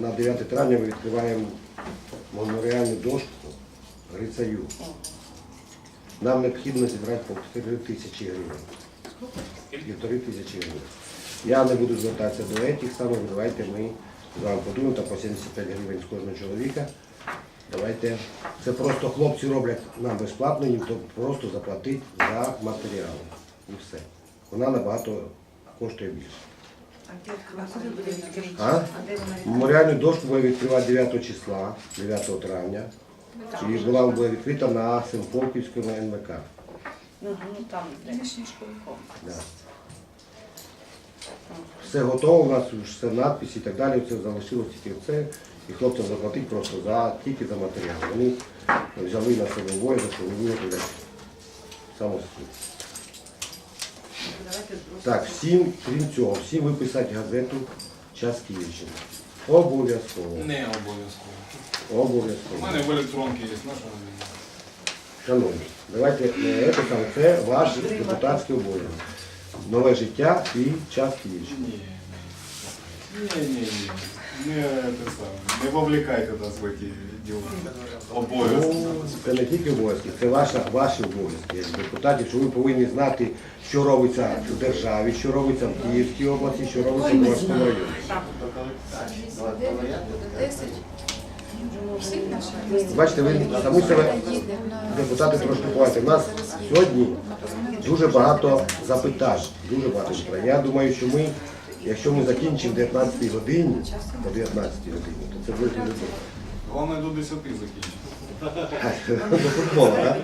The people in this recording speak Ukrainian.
на 9 травня ми відкриваємо меморіальну дошку Грицаю. Нам необхідно зібрати по 4 тисячі гривень. Півтори тисячі гривень. Я не буду звертатися до этих самих, давайте ми з вами подумаємо, там по 75 гривень з кожного чоловіка. Давайте. Це просто хлопці роблять нам безплатно, їм то просто заплатити за матеріали. І все. Вона набагато коштує більше. А? Меморіальну дошку буде відкривати 9 числа, 9 травня. І була буде відкрита на Симфолківському НВК. Ну, ну, там, де. Да. Все готово, у нас вже все надписи і так далі, це залишилось тільки це. І хлопцям заплатити просто за, тільки за матеріал. Вони взяли на себе обов'язок, що вони виготовлять самостійно. Так, всім, крім цього, всім виписати газету Час Київщини. Обов'язково. Не обов'язково. У Обов'язково. мене в електронці є наша. Шановні, давайте е, це там, це ваш депутатський обов'язок. Нове життя і час Київщини. Ні. Ні, ні, ні. Не, те саме. не вовлекайте нас в ці діла. Обов'язки. Ну, це не тільки обов'язки, це ваша, ваші обов'язки як депутатів, що ви повинні знати, що робиться в державі, що робиться в Київській області, що робиться в Борському районі. Бачите, ви самі себе депутати трошки. У нас сьогодні дуже багато запитань. Дуже багато. Я думаю, що ми, якщо ми закінчимо в 19 годині, о 19 годині, то це буде дуже добре. Головне до 10 закінчити. До футболу, так?